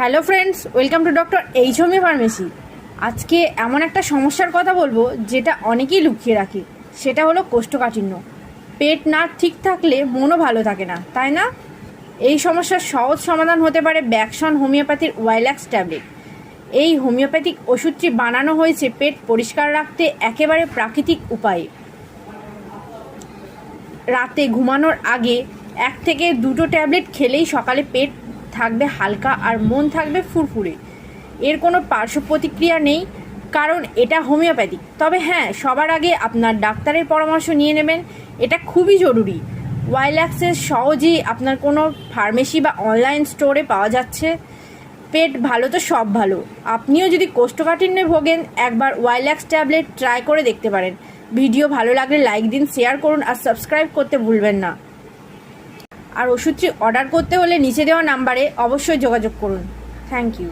Hello friends welcome to doctor H homeo pharmacy আজকে এমন একটা সমস্যার কথা বলব, যেটা অনেকেই লুকিয়ে রাখে। সেটা হলো কোষ্ঠকাঠিন্য। পেট না ঠিক থাকলে মনও ভালো থাকে না, তাই না? এই সমস্যার সহজ সমাধান হতে পারে ব্যাকশন হোমিওপ্যাথির ওয়াইল্যাক্স ট্যাবলেট এই হোমিওপ্যাথিক ওষুধটি বানানো হয়েছে পেট পরিষ্কার রাখতে একেবারে প্রাকৃতিক উপায়ে। রাতে ঘুমানোর আগে এক থেকে দুটো ট্যাবলেট খেলেই সকালে পেট থাকবে হালকা আর মন থাকবে ফুরফুরে। এর কোনো পার্শ্ব প্রতিক্রিয়া নেই, কারণ এটা হোমিওপ্যাথিক তবে হ্যাঁ সবার আগে আপনার ডাক্তারের পরামর্শ নিয়ে নেবেন, এটা খুবই জরুরি। ওয়াইল্যাক্সের সহজেই আপনার কোনো ফার্মেসি বা অনলাইন স্টোরে পাওয়া যাচ্ছে। পেট ভালো তো সব ভালো। আপনিও যদি কোষ্ঠকাঠিন্যে ভোগেন, একবার ওয়াইল্যাক্স ট্যাবলেট ট্রাই করে দেখতে পারেন। ভিডিও ভালো লাগলে লাইক দিন, শেয়ার করুন আর সাবস্ক্রাইব করতে ভুলবেন না। আর ওষুধটি অর্ডার করতে হলে নিচে দেওয়া নাম্বারে অবশ্যই যোগাযোগ করুন। Thank you.